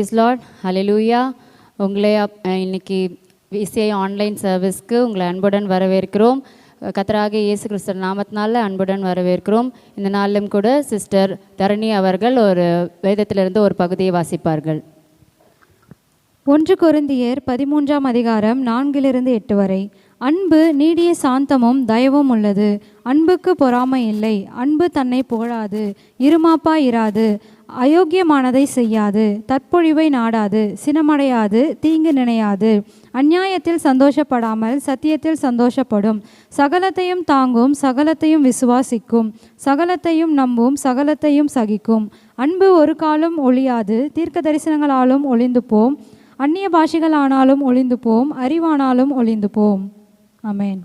Price Lord ஹalleluya உங்களே இன்னைக்கு VCI online சர்வீஸ்க்கு உங்களை அன்புடன் வரவேற்கிறோம். கத்தராக இயேசு கிறிஸ்தர் நாமத்தினால அன்புடன் வரவேற்கிறோம். இந்த நாளிலும் கூட சிஸ்டர் தரணி அவர்கள் ஒரு வேதத்திலிருந்து ஒரு பகுதியை வாசிப்பார்கள். ஒன்று குருந்தியர் பதிமூன்றாம் அதிகாரம் நான்கிலிருந்து எட்டு வரை. அன்பு நீடிய சாந்தமும் தயவும் உள்ளது. அன்புக்கு பொறாமை இல்லை. அன்பு தன்னை புகழாது. இருமாப்பா இராது. அயோக்கியமானதை செய்யாது தற்பொழிவை நாடாது சினமடையாது தீங்கு நினையாது. அந்நியாயத்தில் சந்தோஷப்படாமல் சத்தியத்தில் சந்தோஷப்படும். சகலத்தையும் தாங்கும் சகலத்தையும் விசுவாசிக்கும். சகலத்தையும் நம்பும் சகலத்தையும் சகிக்கும். அன்பு ஒரு காலம் ஒழியாது தீர்க்க தரிசனங்களாலும் ஒளிந்து போம். அந்நிய பாஷைகளானாலும் ஒளிந்து போம் அறிவானாலும் ஒளிந்து போம். அமேன்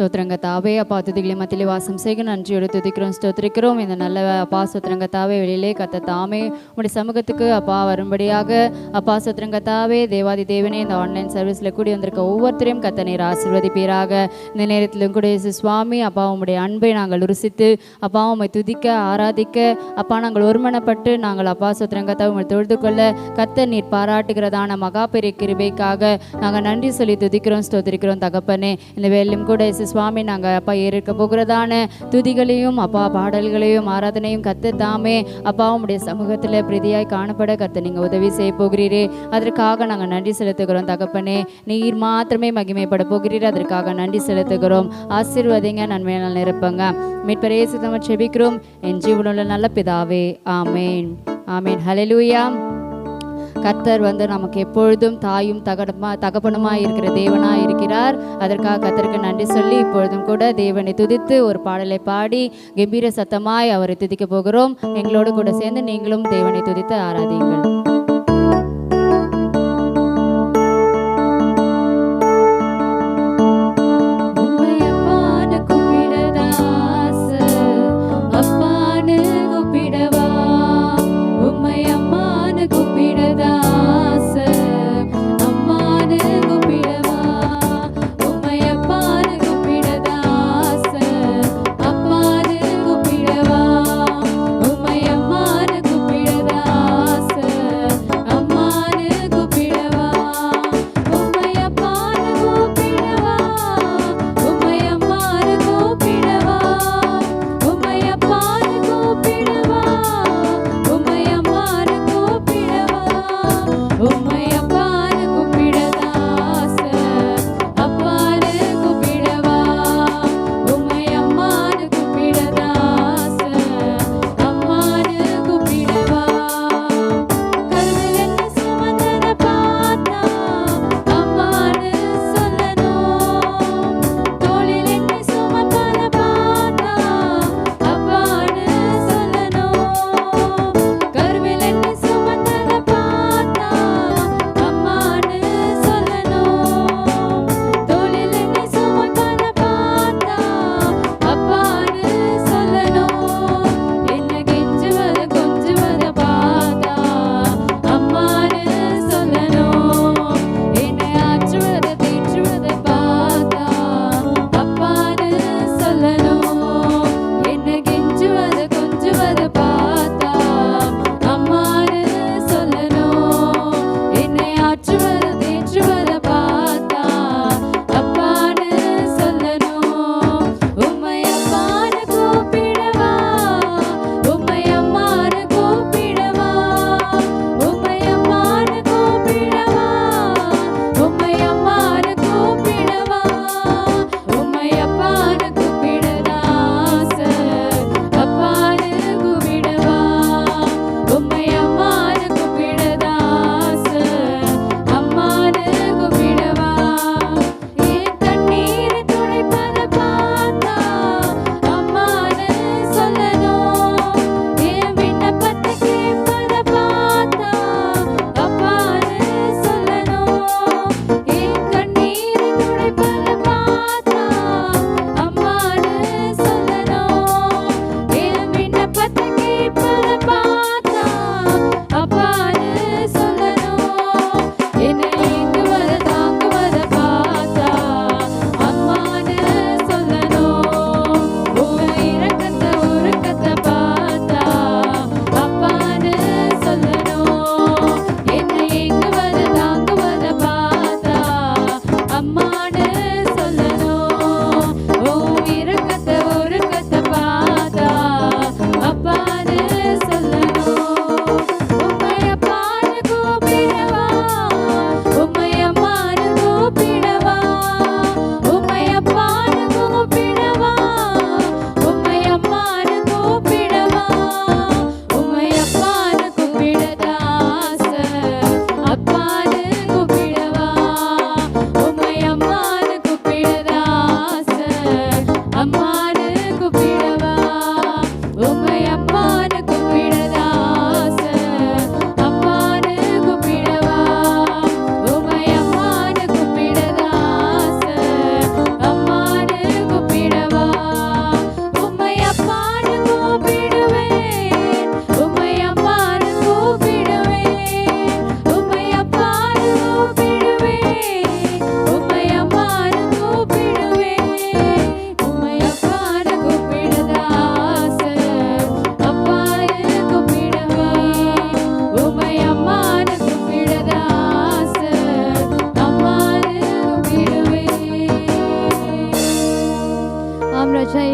ஸ்தோத்திரங்க தாவே அப்பா துதிகளை மத்தியிலே வாசம் செய்க நன்றியோடு துதிக்கிறோம் ஸ்தோத்திரிக்கிறோம். இந்த நல்ல அப்பா சுத்திரங்கத்தாவே தாவே வெளியிலே கத்த தாமே. உடைய சமூகத்துக்கு அப்பா வரும்படியாக அப்பா சுத்திரங்கத்தாவே தாவே தேவாதி தேவனே இந்த ஆன்லைன் சர்வீஸில் கூடி வந்திருக்க ஒவ்வொருத்தரையும் கத்த நீர் ஆசீர்வதிப்பீராக. இந்த நேரத்திலும் கூட இயேசு சுவாமி அப்பா உம்முடைய அன்பை நாங்கள் ருசித்து அப்பா உம்மை துதிக்க ஆராதிக்க அப்பா நாங்கள் ஒருமனப்பட்டு நாங்கள் அப்பா சுத்திரங்கத்தா உங்களை தொழுது கொள்ள கத்த நீர் பாராட்டுகிறதான மகா பெரிய கிருபைக்காக நாங்கள் நன்றி சொல்லி துதிக்கிறோம் ஸ்தோத்திரிக்கிறோம் தகப்பனே. இந்த வேலையும் கூட இயேசு சுவாமி நாங்கள் அப்பா ஏற்க போகிறதான துதிகளையும் அப்பா பாடல்களையும் ஆராதனையும் கத்த தாமே. அப்பா உம்முடைய சமூகத்தில் பிரதியாய் காணப்பட கற்று நீங்கள் உதவி செய்ய போகிறீரே. அதற்காக நாங்கள் நன்றி செலுத்துகிறோம் தகப்பனே. நீர் மாத்திரமே மகிமைப்பட போகிறீர் அதற்காக நன்றி செலுத்துகிறோம். ஆசீர்வதிங்க நன்மையால் நிரப்புங்க. மீட்பரையே சுத்தமாக செபிக்கிறோம் என் ஜீவனுள்ள நல்ல பிதாவே ஆமேன். ஆமேன். ஹலெலூயா கர்த்தர் வந்து நமக்கு எப்பொழுதும் தாயும் தகடமா தகப்பனமா இருக்கிற தேவனா இருக்கிறார். அதற்காக கர்த்தருக்கு நன்றி சொல்லி இப்பொழுதும் கூட தேவனை துதித்து ஒரு பாடலை பாடி கம்பீர சத்தமாய் அவரை துதிக்க போகிறோம். எங்களோடு கூட சேர்ந்து நீங்களும் தேவனை துதித்து ஆராதியுங்கள்.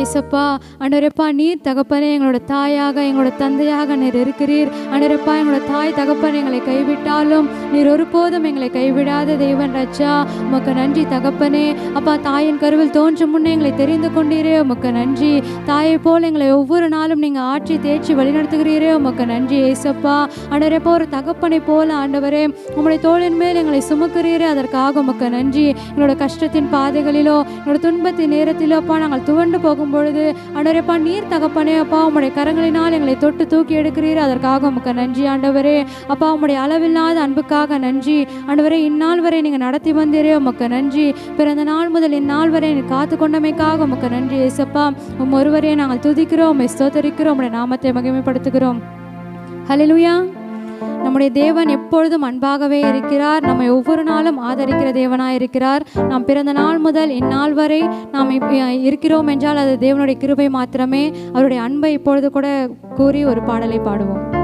ஏசப்பா அண்டரப்பா நீர் தகப்பனே எங்களோட தாயாக எங்களோட தந்தையாக நீர் இருக்கிறீர். அண்டரப்பா எங்களோட தாய் தகப்பன் எங்களை கைவிட்டாலும் நீர் ஒருபோதும் எங்களை கைவிடாத தெய்வன் ரச்சா உமக்கு நன்றி தகப்பனே. அப்பா தாயின் கருவில் தோன்றும் முன்னே எங்களை தெரிந்து கொண்டீரே. உமக்கு நன்றி. தாயை போல் எங்களை ஒவ்வொரு நாளும் நீங்கள் ஆட்சி தேய்ச்சி வழிநடத்துகிறீரே. உமக்கு நன்றி ஏசப்பா. அண்டரப்பா ஒரு தகப்பனை போல ஆண்டவரே உங்களுடைய தோளின் மேல் எங்களை சுமக்கிறீரே. அதற்காக உமக்கு நன்றி. எங்களோட கஷ்டத்தின் பாதைகளிலோ எங்களோட துன்பத்தின் நேரத்திலோ அப்பா நாங்கள் துவண்டு போகும்போது பொழுது ஆண்டவரேப்பா நீர் தகப்பனே அப்பா உம்முடைய கரங்களினால் எங்களை தொட்டு தூக்கி எடுக்கிறீர். அதற்காக உமக்கு நன்றி ஆண்டவரே. அப்பா உம்முடைய அளவில்லாத அன்புக்காக நன்றி. ஆண்டவரே இந்நாள் வரை நீங்கள் நடத்தி வந்தீரே உமக்கு நன்றி. பிறந்த நாள் முதல் இந்நாள் வரை நீ காத்து கொண்டமைக்காக உமக்கு நன்றி ஏசப்பா. உம் ஒருவரே நாங்கள் துதிக்கிறோம் உம்மை ஸ்தோத்தரிக்கிறோம் உம்முடைய நாமத்தை மகிமைப்படுத்துகிறோம். ஹalleluya. நம்முடைய தேவன் எப்பொழுதும் அன்பாகவே இருக்கிறார். நம்மை ஒவ்வொரு நாளும் ஆதரிக்கிற தேவனாயிருக்கிறார் நாம் பிறந்த நாள் முதல் இந்நாள் வரை நாம் இருக்கிறோம் என்றால் அது தேவனுடைய கிருபை மாத்திரமே. அவருடைய அன்பை இப்பொழுது கூட கூறி ஒரு பாடலை பாடுவோம்.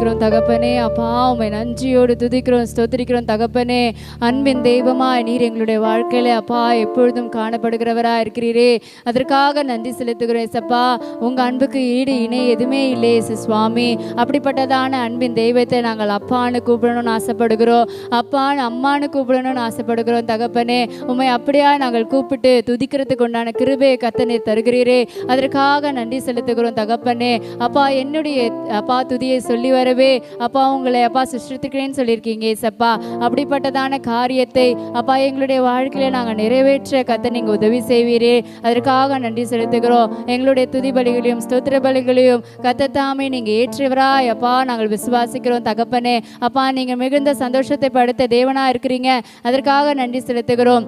ஸ்தோத்திரிக்கிறோம் தகப்பனே அப்பா உமை நன்றியோடு துதிக்கிறோம் ஸ்தோத்திரிக்கிறோம். தகப்பனே அன்பின் தெய்வமாய் நீர் எங்களுடைய வாழ்க்கையில அப்பா எப்பொழுதும் காணப்படுகிறவராக இருக்கிறீரே. அதற்காக நன்றி செலுத்துகிறோம் சப்பா உங்கள் அன்புக்கு ஈடு இணை எதுவுமே இல்லையே சு சுவாமி. அப்படிப்பட்டதான அன்பின் தெய்வத்தை நாங்கள் அப்பான்னு கூப்பிடணும்னு ஆசைப்படுகிறோம். அப்பான்னு அம்மான்னு கூப்பிடணும்னு ஆசைப்படுகிறோம் தகப்பனே. உண்மை அப்படியா நாங்கள் கூப்பிட்டு துதிக்கிறதுக்கு உண்டான கிருபையை கத்தனை தருகிறீரே. அதற்காக நன்றி செலுத்துகிறோம் தகப்பனே. அப்பா என்னுடைய அப்பா துதியை சொல்லி வரவே அப்பா உங்களை அப்பா சுஷ்டித்துக்கிறேன்னு சொல்லியிருக்கீங்க ஏசப்பா. அப்படிப்பட்டதான காரியத்தை அப்பா எங்களுடைய வாழ்க்கையில நாங்கள் நிறைவேற்ற கத்த நீங்க உதவி செய்வீரே. அதற்காக நன்றி செலுத்துகிறோம். எங்களுடைய துதி பலிகளையும் ஸ்தோத்திர பலிகளையும் கத்த தாமே நீங்க ஏற்றவராய் அப்பா. நாங்கள் விசுவாசிக்கிறோம் தகப்பனே. அப்பா நீங்க மிகுந்த சந்தோஷத்தை படுத்த தேவனா இருக்கிறீங்க. அதற்காக நன்றி செலுத்துகிறோம்.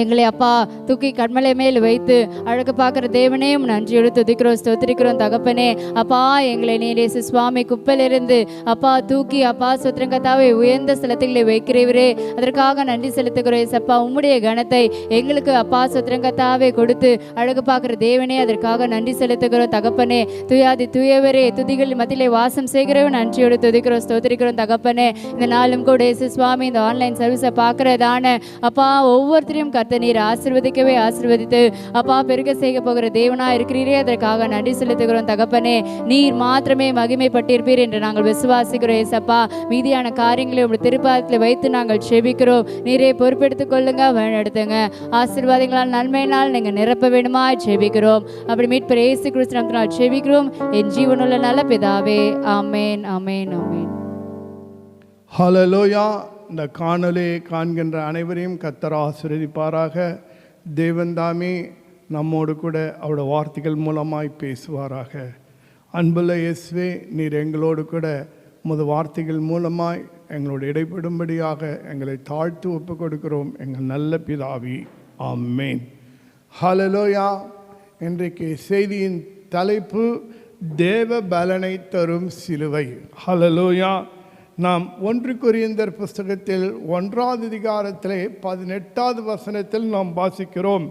எங்களை அப்பா தூக்கி கண்மலை மேல் வைத்து அழகு பார்க்குற தேவனே நன்றியோடு துதிக்கிறோம் ஸ்தோத்திரிக்கிறோம். தகப்பனே அப்பா எங்களை நீரேசு சுவாமி குப்பையிலிருந்து அப்பா தூக்கி அப்பா சுத்திரங்கத்தாவை உயர்ந்த ஸ்தலத்துகளை வைக்கிறீரே. அதற்காக நன்றி செலுத்துகிறோம் ஏசப்பா உம்முடைய கணத்தை எங்களுக்கு அப்பா சுத்திரங்கத்தாவை கொடுத்து அழகு பார்க்குற தேவனே அதற்காக நன்றி செலுத்துகிறோம். தகப்பனே துயாதி துயவரே துதிகள் மத்தியிலே வாசம் செய்கிறவன். நன்றியோடு துதிக்கிறோம் ஸ்தோத்திரிக்கிறோம். தகப்பனே இந்த நாளும் கூட இயேசு சுவாமி இந்த ஆன்லைன் சர்வீஸை பார்க்குறதான அப்பா ஒவ்வொருத்தரையும் கர்த்த நீர் ஆசிர்வதிக்கவே ஆசிர்வதித்து அப்பா பெருக செய்ய போகிற தேவனா இருக்கிறீரே. அதற்காக நன்றி செலுத்துகிறோம் தகப்பனே. நீர் மாத்திரமே மகிமைப்பட்டிருப்பீர் என்று நாங்கள் விசுவாசிக்கிறோம் ஏசப்பா. மீதியான காரியங்களை உங்கள் திருப்பாதத்தில் வைத்து நாங்கள் செபிக்கிறோம். நீரே பொறுப்பெடுத்துக் கொள்ளுங்க வழிநடத்துங்க. ஆசீர்வாதங்களால் நன்மையினால் நீங்கள் நிரப்ப வேண்டுமா செபிக்கிறோம். அப்படி மீட்பர் ஏசு கிறிஸ்துவனால் செபிக்கிறோம். என் ஜீவனுள்ள நல்ல பிதாவே. ஆமேன் ஆமேன் ஆமேன். ஹலலோயா இந்த காணொலியை காண்கின்ற அனைவரையும் கத்தர் ஆசிரியப்பாராக தேவன்தாமே நம்மோடு கூட அவரோட வார்த்தைகள் மூலமாய் பேசுவாராக. அன்புள்ள இயேசுவே நீர் எங்களோடு கூட உமது வார்த்தைகள் மூலமாய் எங்களோடு இடைப்படும்படியாக எங்களை தாழ்த்து ஒப்பு கொடுக்கிறோம் எங்கள் நல்ல பிதாவி ஆமேன். ஹலலோயா இன்றைக்கு செய்தியின் தலைப்பு தேவ பலனை தரும் சிலுவை. ஹலலோயா நாம் ஒன்று குறியந்தர் புஸ்தகத்தில் ஒன்றாவது அதிகாரத்திலே பதினெட்டாவது வசனத்தில் நாம் வாசிக்கிறோம்.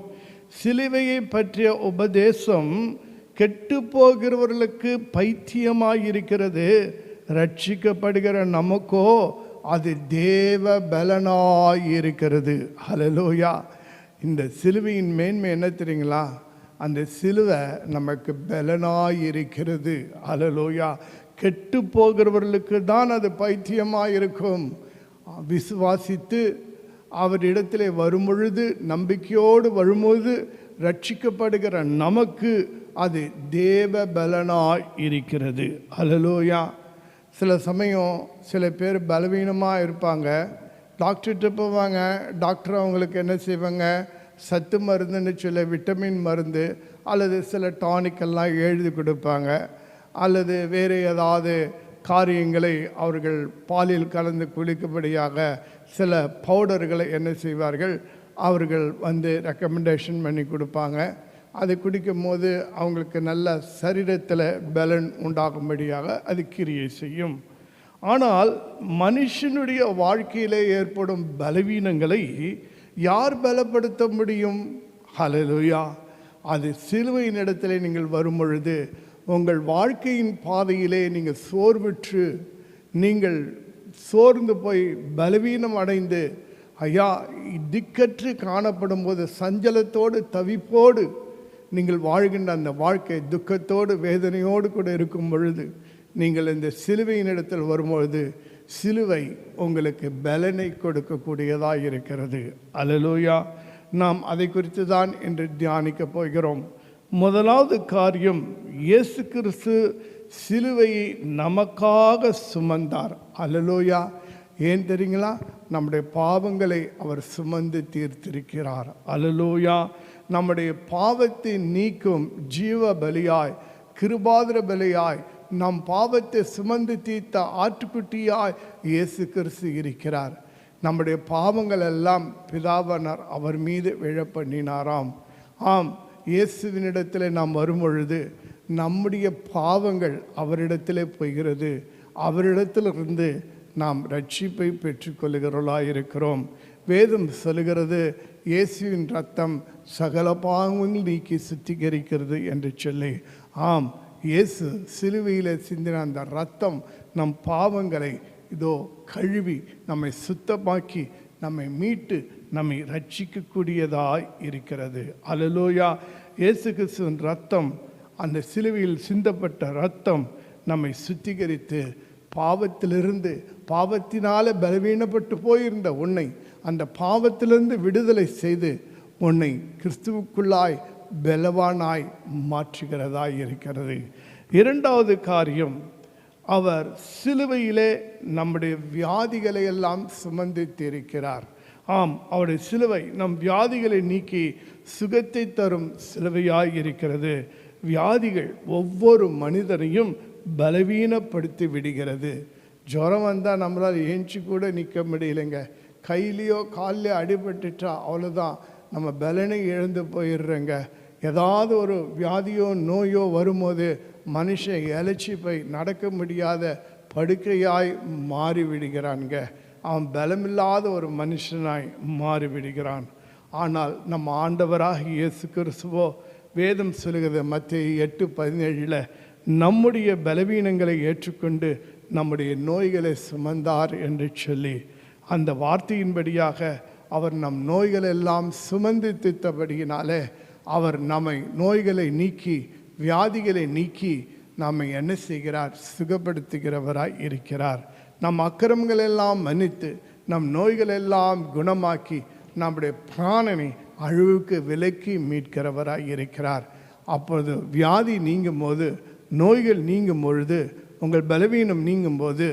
சிலுவையை பற்றிய உபதேசம் கெட்டு போகிறவர்களுக்கு பைத்தியமாயிருக்கிறது. ரட்சிக்கப்படுகிற நமக்கோ அது தேவ பலனாயிருக்கிறது ஹலலோயா இந்த சிலுவையின் மேன்மை என்ன தெரியுங்களா? அந்த சிலுவை நமக்கு பலனாயிருக்கிறது. அலலோயா கெட்டு போகிறவர்களுக்கு தான் அது பைத்தியமாக இருக்கும் விசுவாசித்து அவரிடத்தில் வரும்பொழுது நம்பிக்கையோடு வரும்போது ரட்சிக்கப்படுகிற நமக்கு அது தேவ பலனாய் இருக்கிறது. அலலோயா சில சமயம் சில பேர் பலவீனமாக இருப்பாங்க. டாக்டர்கிட்ட போவாங்க. டாக்டர் அவங்களுக்கு என்ன செய்வாங்க? சத்து மருந்துன்னு சில விட்டமின் மருந்து அல்லது சில டானிக்கெல்லாம் எழுதி கொடுப்பாங்க. அல்லது வேறு ஏதாவது காரியங்களை அவர்கள் பாலில் கலந்து குளிக்கும்படியாக சில பவுடர்களை என்ன செய்வார்கள்? அவர்கள் வந்து ரெக்கமெண்டேஷன் பண்ணி கொடுப்பாங்க. அது குடிக்கும் போது அவங்களுக்கு நல்ல சரீரத்தில் பலன் உண்டாகும்படியாக அது கிரியை செய்யும். ஆனால் மனுஷனுடைய வாழ்க்கையிலே ஏற்படும் பலவீனங்களை யார் பலப்படுத்த முடியும்? ஹலலுயா அது சிலுவையின் இடத்துல நீங்கள் வரும் பொழுது உங்கள் வாழ்க்கையின் பாதையிலே நீங்கள் சோர்வுற்று நீங்கள் சோர்ந்து போய் பலவீனம் அடைந்து ஐயா திக்கற்று காணப்படும் போது சஞ்சலத்தோடு தவிப்போடு நீங்கள் வாழ்கின்ற அந்த வாழ்க்கை துக்கத்தோடு வேதனையோடு கூட இருக்கும் பொழுது நீங்கள் இந்த சிலுவையின் இடத்தில் வரும்பொழுது சிலுவை உங்களுக்கு பலனை கொடுக்கக்கூடியதாக இருக்கிறது. அலலூயா நாம் அதை குறித்து தான் இன்று தியானிக்கப் போகிறோம். முதலாவது காரியம் இயேசு கிறிஸ்து சிலுவையை நமக்காக சுமந்தார். அலலோயா ஏன் தெரியுங்களா? நம்முடைய பாவங்களை அவர் சுமந்து தீர்த்திருக்கிறார். அலலோயா நம்முடைய பாவத்தை நீக்கும் ஜீவ பலியாய் கிருபாதிர பலியாய் நம் பாவத்தை சுமந்து தீர்த்த ஆட்டுக்குட்டியாய் இயேசு கிறிஸ்து இருக்கிறார். நம்முடைய பாவங்கள் எல்லாம் பிதாவனர் அவர் மீது விழ பண்ணினாராம் ஆம். இயேசுவினிடத்தில் நாம் வரும் பொழுது நம்முடைய பாவங்கள் அவரிடத்திலே போகிறது. அவரிடத்திலிருந்து நாம் ரட்சிப்பை பெற்றுக்கொள்கிறவர்களாயிருக்கிறோம் வேதம் சொல்லுகிறது இயேசுவின் ரத்தம் சகல பாவங்கள் நீக்கி சுத்திகரிக்கிறது என்று சொல்லி. ஆம் இயேசு சிலுவையில் சிந்தின அந்த ரத்தம் நம் பாவங்களை இதோ கழுவி நம்மை சுத்தமாக்கி நம்மை மீட்டு நம்மை ரட்சிக்கக்கூடியதாய் இருக்கிறது. அலலோயா இயேசு கிறிஸ்துவின் ரத்தம் அந்த சிலுவையில் சிந்தப்பட்ட ரத்தம் நம்மை சுத்திகரித்து பாவத்திலிருந்து பாவத்தினால பலவீனப்பட்டு போயிருந்த உன்னை அந்த பாவத்திலிருந்து விடுதலை செய்து உன்னை கிறிஸ்துவுக்குள்ளாய் பலவானாய் மாற்றுகிறதாய் இருக்கிறது. இரண்டாவது காரியம் அவர் சிலுவையிலே நம்முடைய வியாதிகளை எல்லாம் சுமந்தித்திருக்கிறார். ஆம் அவருடைய சிலுவை நம் வியாதிகளை நீக்கி சுகத்தை தரும் சிலுவையாய் இருக்கிறது வியாதிகள் ஒவ்வொரு மனிதனையும் பலவீனப்படுத்தி விடுகிறது. ஜுரம் வந்தால் நம்மளால் ஏஞ்சி கூட நிற்க முடியலைங்க. கையிலையோ கால்லையோ அடிபட்டுட்டா அவ்வளோதான் நம்ம பலனை இழந்து போயிடுறோங்க. ஏதாவது ஒரு வியாதியோ நோயோ வரும்போது மனுஷன் இழைச்சி போய் நடக்க முடியாத படுக்கையாய் மாறிவிடுகிறான்ங்க. அவன் பலமில்லாத ஒரு மனுஷனாய் மாறிவிடுகிறான். ஆனால் நம்ம ஆண்டவராக இயேசு கிறிஸ்துவோ வேதம் சொல்லுகிறது மத்திய எட்டு பதினேழில் நம்முடைய பலவீனங்களை ஏற்றுக்கொண்டு நம்முடைய நோய்களை சுமந்தார் என்று சொல்லி அந்த வார்த்தையின்படியாக அவர் நம் நோய்களெல்லாம் சுமந்து தித்தபடியினாலே அவர் நம்மை நோய்களை நீக்கி வியாதிகளை நீக்கி நம்மை என்ன செய்கிறார்? சுகப்படுத்துகிறவராய் இருக்கிறார். நம் அக்கிரமங்கள் எல்லாம் மன்னித்து நம் நோய்கள் எல்லாம் குணமாக்கி நம்முடைய பிராணனை அழிவுக்கு விலக்கி மீட்கிறவராக இருக்கிறார். அப்பொழுது வியாதி நீங்கும் போது நோய்கள் நீங்கும் பொழுது உங்கள் பலவீனம் நீங்கும் போது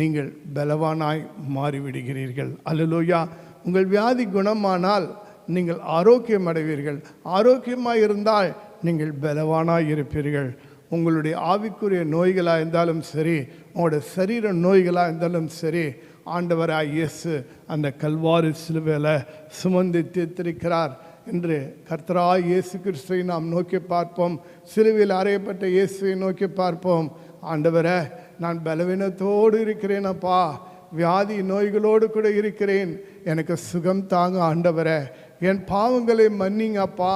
நீங்கள் பலவானாய் மாறிவிடுகிறீர்கள். அல்லலோயா. உங்கள் வியாதி குணமானால் நீங்கள் ஆரோக்கியம் அடைவீர்கள் ஆரோக்கியமாக இருந்தால் நீங்கள் பலவானாக இருப்பீர்கள். உங்களுடைய ஆவிக்குரிய நோய்களாக இருந்தாலும் சரி உங்களோட சரீர நோய்களாக இருந்தாலும் சரி ஆண்டவராக இயேசு அந்த கல்வாரி சிலுவையில் சுமந்து தீர்த்திருக்கிறார் என்று கர்த்தராய் இயேசு கிறிஸ்துவை நாம் நோக்கி பார்ப்போம். சிலுவையில் அறையப்பட்ட இயேசுவை நோக்கி பார்ப்போம். ஆண்டவரே நான் பலவீனத்தோடு இருக்கிறேனப்பா வியாதி நோய்களோடு கூட இருக்கிறேன். எனக்கு சுகம் தாங்க ஆண்டவரே. என் பாவங்களை மன்னிங்கப்பா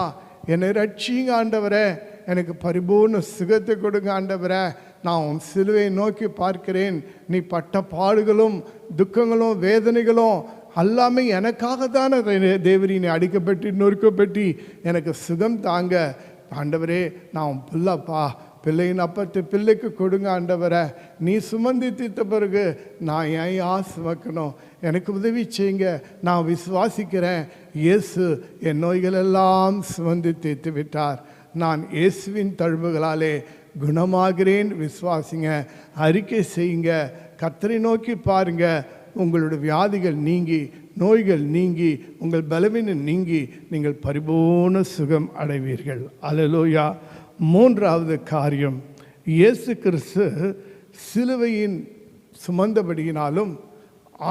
என்னை ரட்சிங்க ஆண்டவரே. எனக்கு பரிபூர்ண சுகத்தை கொடுங்க ஆண்டவரை. நான் உன் சிலுவை நோக்கி பார்க்கிறேன். நீ பட்ட பாடுகளும் துக்கங்களும் வேதனைகளும் எல்லாமே எனக்காக தானே தேவரீனை அடிக்கப்பட்டு நொறுக்கப்பட்டு எனக்கு சுகம் தாங்க. ஆண்டவரே நான் உன் பிள்ளைப்பா. பிள்ளையின் அப்பத்து பிள்ளைக்கு கொடுங்க ஆண்டவரை. நீ சுமந்தி தீர்த்த பிறகு நான் ஏன் ஆசை சுமக்கணும்? எனக்கு உதவி செய்யுங்க. நான் விசுவாசிக்கிறேன். இயேசு என் நோய்களெல்லாம் சுமந்தி தீர்த்து விட்டார் நான் இயேசுவின் தழுவுகளாலே குணமாகிறேன். விசுவாசிங்க அறிக்கை செய்யுங்க கத்தரை நோக்கி பாருங்க. உங்களுடைய வியாதிகள் நீங்கி நோய்கள் நீங்கி உங்கள் பலவீனம் நீங்கி நீங்கள் பரிபூர்ண சுகம் அடைவீர்கள். அலலோயா மூன்றாவது காரியம் இயேசு கிறிஸ்து சிலுவையின் சுமந்தபடியினாலும்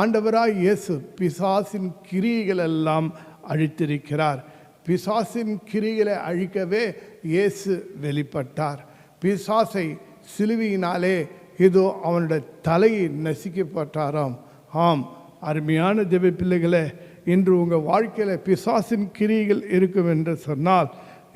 ஆண்டவராய் இயேசு பிசாசின் கிரியைகள் எல்லாம் அழித்திருக்கிறார். பிசாசின் கிரிகளை அழிக்கவே இயேசு வெளிப்பட்டார். பிசாசை சிலுவையினாலே இதோ அவனுடைய தலையை நசுக்கப்பட்டாராம். ஆம் அருமையான ஜெப பிள்ளைகளே இன்று உங்கள் வாழ்க்கையில் பிசாசின் கிரிகள் இருக்கும் என்று சொன்னால்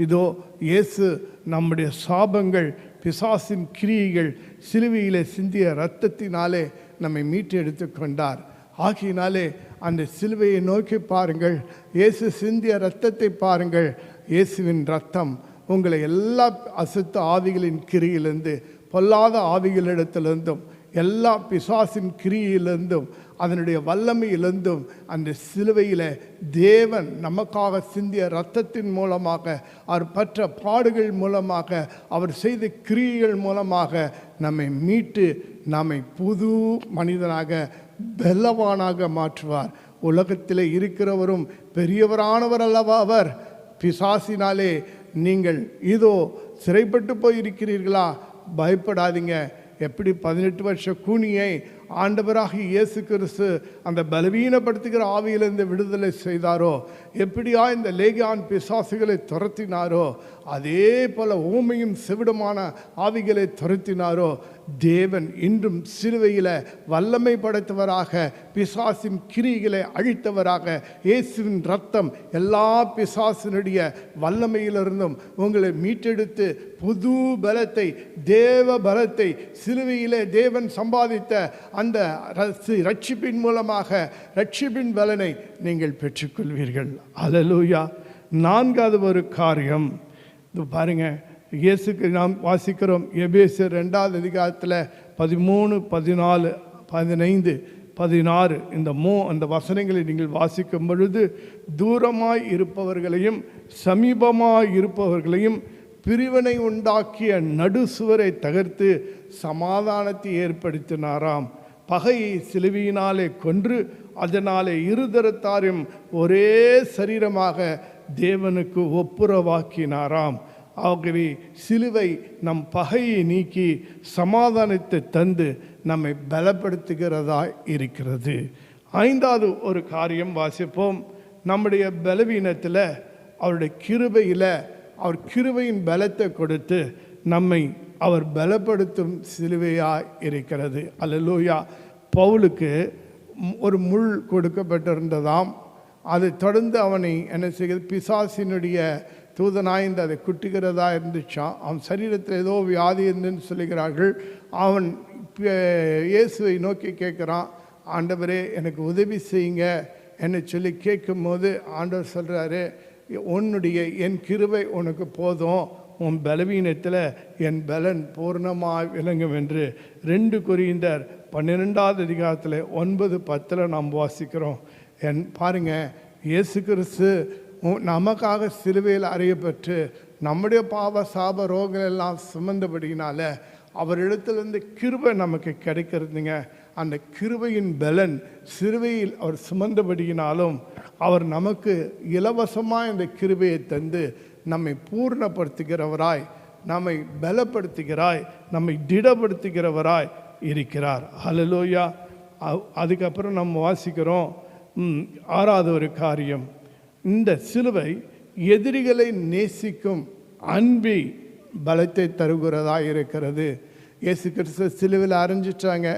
இதோ இயேசு நம்முடைய சாபங்கள் பிசாசின் கிரியைகள் சிலுவையில் சிந்திய இரத்தத்தினாலே நம்மை மீட்டு எடுத்துக்கொண்டார் ஆகையினாலே அந்த சிலுவையை நோக்கி பாருங்கள். இயேசு சிந்திய ரத்தத்தை பாருங்கள். இயேசுவின் ரத்தம் உங்களை எல்லா அசுத்த ஆவிகளின் கிரியிலிருந்து பொல்லாத ஆவிகளிடத்திலிருந்தும் எல்லா பிசாசின் கிரியிலிருந்தும் அதனுடைய வல்லமையிலிருந்தும் அந்த சிலுவையில் தேவன் நமக்காக சிந்திய இரத்தத்தின் மூலமாக அவர் பற்ற பாடுகள் மூலமாக அவர் செய்த கிரியைகள் மூலமாக நம்மை மீட்டு நம்மை புது மனிதனாக பெல்லவானாக மாற்றுவார். உலகத்தில் இருக்கிறவரும் பெரியவரானவர் அல்லவா அவர்? பிசாசினாலே நீங்கள் இதோ சிறைப்பட்டு போயிருக்கிறீர்களா? பயப்படாதீங்க. எப்படி பதினெட்டு வருஷ கூனியை ஆண்டவராக இயேசு கிறிஸ்து அந்த பலவீனப்படுத்துகிற ஆவியிலிருந்து விடுதலை செய்தாரோ? எப்படியா இந்த லேகியான் பிசாசுகளை துரத்தினாரோ? அதே போல ஊமையும் செவிடுமான ஆவிகளை துரத்தினாரோ? தேவன் இன்றும் சிலுவையில் வல்லமை படைத்தவராக பிசாசின் கிரிகளை அழித்தவராக இயேசுவின் ரத்தம் எல்லா பிசாசினுடைய வல்லமையிலிருந்தும் உங்களை மீட்டெடுத்து புது பலத்தை தேவ பலத்தை சிலுவையிலே தேவன் சம்பாதித்த அந்த ரட்சிப்பின் மூலமாக ரட்சிப்பின் பலனை நீங்கள் பெற்றுக்கொள்வீர்கள். அலலூயா நான்காவது ஒரு காரியம். இது பாருங்க இயேசுக்கு நாம் வாசிக்கிறோம் எபேசு ரெண்டாவது அதிகாரத்தில் பதிமூணு பதினாலு பதினைந்து பதினாறு இந்த மூ அந்த வசனங்களை நீங்கள் வாசிக்கும் பொழுது தூரமாய் இருப்பவர்களையும் சமீபமாய் இருப்பவர்களையும் பிரிவினை உண்டாக்கிய நடுசுவரை தகர்த்து சமாதானத்தை ஏற்படுத்தினாராம். பகையை சிலுவையினாலே கொன்று அதனாலே இருதரத்தாரையும் ஒரே சரீரமாக தேவனுக்கு ஒப்புரவாக்கினாராம். ஆகவே சிலுவை நம் பகையை நீக்கி சமாதானத்தை தந்து நம்மை பலப்படுத்துகிறதா இருக்கிறது. ஐந்தாவது ஒரு காரியம் வாசிப்போம். நம்முடைய பலவீனத்தில் அவருடைய கிருபையில் அவர் கிருபையின் பலத்தை கொடுத்து நம்மை அவர் பலப்படுத்தும் சிலுவையாக இருக்கிறது. அல்லலூயா. பவுலுக்கு ஒரு முள் கொடுக்கப்பட்டிருந்ததாம். அதை தொடர்ந்து அவனை என்ன செய்கிறது? பிசாசினுடைய தூதனாய்ந்து அதை குட்டுகிறதா இருந்துச்சான் அவன் சரீரத்தில் ஏதோ வியாதி இருந்துன்னு சொல்லுகிறார்கள். அவன் இயேசுவை நோக்கி கேட்குறான் ஆண்டவரே எனக்கு உதவி செய்யுங்க. என்னை சொல்லி கேட்கும்போது ஆண்டவர் சொல்கிறாரு உன்னுடைய என் கிருவை உனக்கு போதும். உன் பலவீனத்தில் என் பலன் பூர்ணமாக விளங்கும் என்று ரெண்டு குறியினர் பன்னிரெண்டாவது அதிகாரத்தில் ஒன்பது பத்தில் நாம் வாசிக்கிறோம். என் பாருங்க இயேசு கிறிஸ்து நமக்காக சிலுவையில் அறியப்பட்டு நம்முடைய பாவ சாப ரோகங்கள் எல்லாம் சுமந்தபடியினால அவரிடத்துலேருந்து கிருபை நமக்கு கிடைக்கிறதுங்க. அந்த கிருபையின் பலன் சிறுவையில் அவர் சுமந்தபடியினாலும் அவர் நமக்கு இலவசமாக இந்த கிருபையை தந்து நம்மை பூர்ணப்படுத்துகிறவராய் நம்மை பலப்படுத்துகிறாய் நம்மை திடப்படுத்துகிறவராய் இருக்கிறார். ஹலலோயா அதுக்கப்புறம் நம்ம வாசிக்கிறோம். ஆறாவது ஒரு காரியம். இந்த சிலுவை எதிரிகளை நேசிக்கும் அன்பி பலத்தை தருகிறதா இருக்கிறது. இயேசு கிறிஸ்து சிலுவையில் அரைஞ்சிட்டாங்க.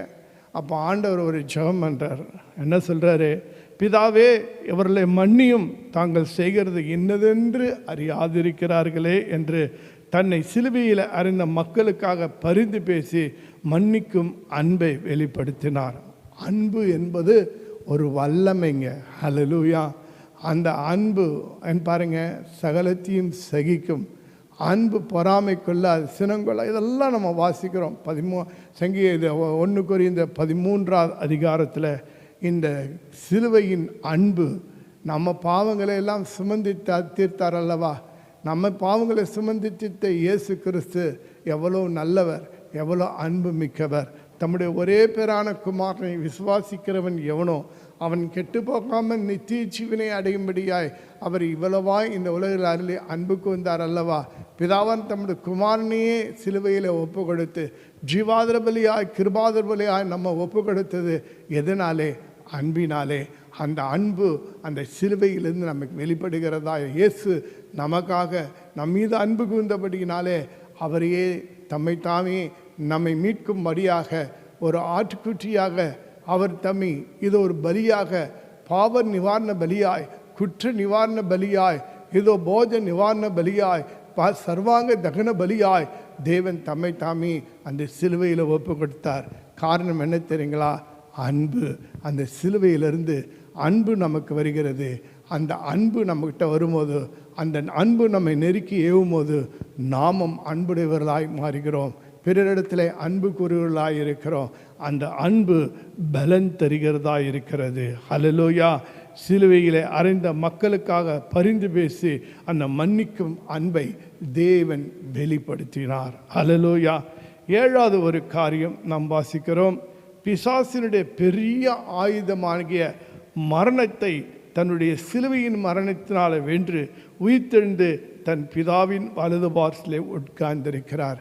அப்போ ஆண்டவர் ஒரு ஜெபம் பண்ணுறார் என்ன சொல்கிறாரு பிதாவே இவர்களை மன்னியும். தாங்கள் செய்கிறது என்னதென்று அறியாதிருக்கிறார்களே என்று தன்னை சிலுவையில் அறிந்த மக்களுக்காக பரிந்து பேசி மன்னிக்கும் அன்பை வெளிப்படுத்தினார். அன்பு என்பது ஒரு வல்லமைங்க. அலலூயா அந்த அன்பு என் பாருங்கள் சகலத்தையும் சகிக்கும். அன்பு பொறாமை கொள்ள சினங்கொள்ள இதெல்லாம் நம்ம வாசிக்கிறோம். பதிமூ சங்கீத இது ஒன்று இந்த பதிமூன்றாவது அதிகாரத்தில் இந்த சிலுவையின் அன்பு நம்ம பாவங்களை எல்லாம் சுமந்தி த- தீர்த்தார் அல்லவா? நம்ம பாவங்களை சுமந்தி தீர்த்த இயேசு கிறிஸ்து எவ்வளோ நல்லவர் எவ்வளோ அன்பு மிக்கவர். தம்முடைய ஒரே பேரான குமாரனை விசுவாசிக்கிறவன் எவனோ அவன் கெட்டு போகாமல் நித்திய ஜீவனை அடையும்படியாய் அவர் இவ்வளவாய் இந்த உலகில் அருளி அன்புக்கு வந்தார் அல்லவா? பிதாவன் தம்முடைய குமாரனையே சிலுவையில் ஒப்பு கொடுத்து ஜீவாதர பலியாய் கிருபாதிர பலியாய் நம்ம ஒப்பு கொடுத்தது எதனாலே? அன்பினாலே. அந்த அன்பு அந்த சிலுவையிலிருந்து நமக்கு வெளிப்படுகிறதா இயேசு நமக்காக நம் மீது அன்பு கூர்ந்தபடியினாலே அவரையே தம்மை தாமே நம்மை மீட்கும்படியாக ஒரு ஆட்டுக்குட்டியாக அவர் தம்மை இது ஒரு பலியாக பாவ நிவாரண பலியாய் குற்ற நிவாரண பலியாய் இதோ போஜ நிவாரண பலியாய் ப- சர்வாங்க தகன பலியாய். தேவன் தம்மை தாமே அந்த சிலுவையில் ஒப்பு கொடுத்தார். காரணம் என்ன தெரியுங்களா? அன்பு. அந்த சிலுவையிலிருந்து அன்பு நமக்கு வருகிறது. அந்த அன்பு நம்மக்கிட்ட வரும்போது அந்த அன்பு நம்மை நெருக்கி ஏவும்போது நாமும் அன்புடையவர்களாய் மாறுகிறோம். பிறரிடத்தில் அன்பு கூறுகளாக இருக்கிறோம் அந்த அன்பு பலன் தருகிறதா இருக்கிறது ஹலலோயா சிலுவையிலே அறைந்த மக்களுக்காக பரிந்து பேசி அந்த மன்னிக்கும் அன்பை தேவன் வெளிப்படுத்தினார். அலலோயா ஏழாவது ஒரு காரியம் நாம் வாசிக்கிறோம். பிசாசினுடைய பெரிய ஆயுதமாகிய மரணத்தை தன்னுடைய சிலுவையின் மரணத்தினால வென்று உயிர்த்தெழுந்து தன் பிதாவின் வலது பார்சிலே உட்கார்ந்திருக்கிறார்.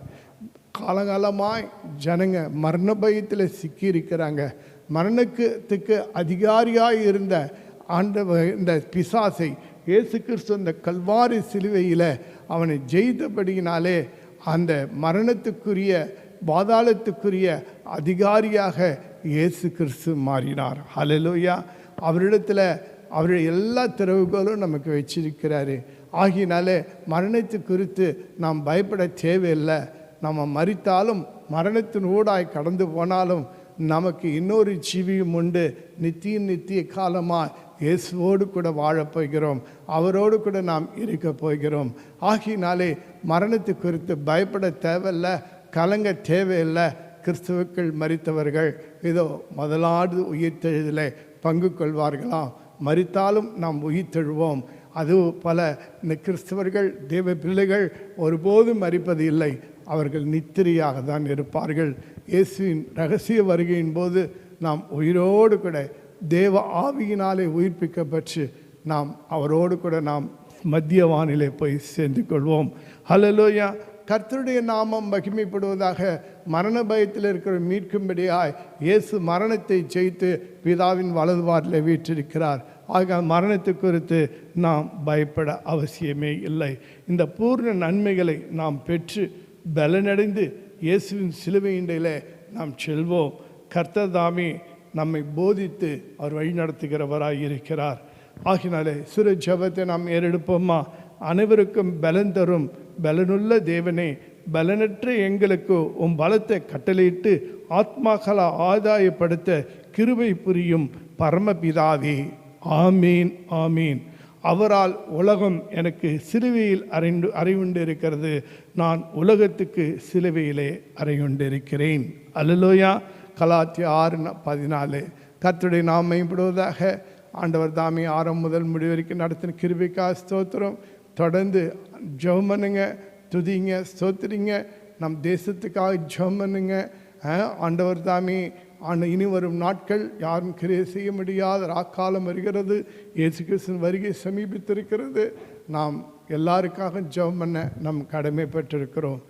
காலகாலமாய் ஜனங்க மரண பயத்தில் சிக்கி இருக்கிறாங்க மரணத்துக்கு அதிகாரியாக இருந்த ஆண்டவ இந்த பிசாசை இயேசு கிறிஸ்து அந்த கல்வாரி சிலுவையில் அவனை ஜெயித்தபடியினாலே அந்த மரணத்துக்குரிய பாதாளத்துக்குரிய அதிகாரியாக இயேசு கிறிஸ்து மாறினார். ஹalleluya. அவரிடத்தில் அவருடைய எல்லா திறவுகளும் நமக்கு வச்சிருக்கிறாரு. ஆகினாலே மரணத்து குறித்து நாம் பயப்பட தேவையில்லை. நம்ம மறித்தாலும் மரணத்தின் ஊடாய் கடந்து போனாலும் நமக்கு இன்னொரு ஜீவியும் உண்டு. நித்திய நித்திய காலமாக இயேசுவோடு கூட வாழப் போகிறோம். அவரோடு கூட நாம் இருக்க போகிறோம். ஆகினாலே மரணத்தை குறித்து பயப்பட தேவையில்லை கலங்க தேவையில்லை. கிறிஸ்துவுக்குள் மறித்தவர்கள் இதோ முதலாவது உயிர்த்தெழுதலை பங்கு கொள்வார்களாம் மறித்தாலும் நாம் உயிர்த்தெழுவோம். அது பல இந்த கிறிஸ்தவர்கள் தேவ பிள்ளைகள் ஒருபோதும் மறிப்பது இல்லை. அவர்கள் நித்திரையாக தான் இருப்பார்கள். இயேசுவின் ரகசிய வருகையின் போது நாம் உயிரோடு கூட தேவ ஆவியினாலே உயிர்ப்பிக்கப்பட்டு நாம் அவரோடு கூட நாம் மத்திய வானிலை போய் சேர்ந்து கொள்வோம் ஹலலோயா கர்த்தருடைய நாமம் மகிமைப்படுவதாக மரண பயத்தில் இருக்கிற மீட்கும்படியாய் இயேசு மரணத்தை ஜெயித்து பிதாவின் வலதுபாட்டில் வீற்றிருக்கிறார். ஆக மரணத்தை குறித்து நாம் பயப்பட அவசியமே இல்லை. இந்த பூர்ண நன்மைகளை நாம் பெற்று பலனடைந்து இயேசுவின் சிலுவையின்றையில் நாம் செல்வோம். கர்த்ததாமி நம்மை போதித்து அவர் வழி நடத்துகிறவராய் இருக்கிறார். ஆகினாலே சிறு ஜெபத்தை நாம் ஏறெடுப்போமா? அனைவருக்கும் பலன் தரும். பலனுள்ள தேவனே பலனற்ற எங்களுக்கு உம் பலத்தை கட்டளையிட்டு ஆத்மாக்களை ஆதாயப்படுத்த கிருபை புரியும் பரமபிதாவே. ஆமீன் ஆமீன். அவரால் உலகம் எனக்கு சிறுவையில் அறிந்து அறிவுண்டு இருக்கிறது. நான் உலகத்துக்கு சிலுவையிலே அறையுண்டு அலுலோயா கலாத்தி ஆறு பதினாலு. கத்துடைய நாம் மேம்படுவதாக ஆண்டவர் தாமே ஆரம் முதல் முடிவு வரைக்கும் நடத்தின கிருபிக்கா ஸ்தோத்திரம். தொடர்ந்து ஜெபம் பண்ணுங்க துதிங்க ஸ்தோத்திரிங்க. நம் தேசத்துக்காக ஜெபம் பண்ணுங்க. ஆண்டவர் தாமே ஆண்டு இனி வரும் நாட்கள் யாரும் கிரியை செய்ய முடியாத ராக்காலம் வருகிறது. இயேசு கிருஷ்ணன் வருகை சமீபித்திருக்கிறது. நாம் எல்லாருக்காக ஜெபம் பண்ண நம் கடமைப்பட்டிருக்கிறோம்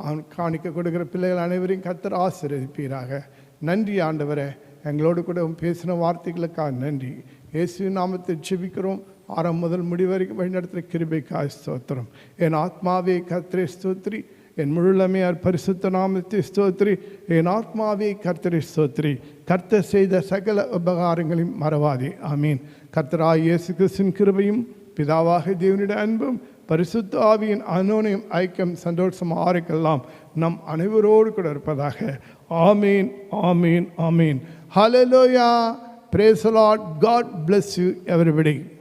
அவன் காணிக்க கொடுக்குற பிள்ளைகள் அனைவரையும் கத்தர் ஆசிரியப்பீராக நன்றி ஆண்டவரே. எங்களோடு கூட பேசின வார்த்தைகளுக்காக நன்றி. இயேசு நாமத்தை ஜெபிக்கிறோம். ஆறாம் முதல் முடிவரைக்கும் வழிநடத்துகிற கிருபைக்காய் ஸ்தோத்திரம். என் ஆத்மாவே கர்த்தரை ஸ்தோத்ரி என் முழுமையார் பரிசுத்த நாமத்தை ஸ்தோத்ரி என் ஆத்மாவே கர்த்தரை ஸ்தோத்ரி கர்த்தர் செய்த சகல உபகாரங்களையும் மறவாதே. ஆமீன். கர்த்தராய் இயேசு கிறிஸ்தின் கிருபையும் பிதாவாக தேவனுடைய அன்பும் பரிசுத்த ஆவியின் அனோனையும் ஐக்கியம் சந்தோஷம் ஆறுக்கெல்லாம் நம் அனைவரோடு கூட இருப்பதாக. Amen amen amen. Hallelujah praise the Lord God bless you everybody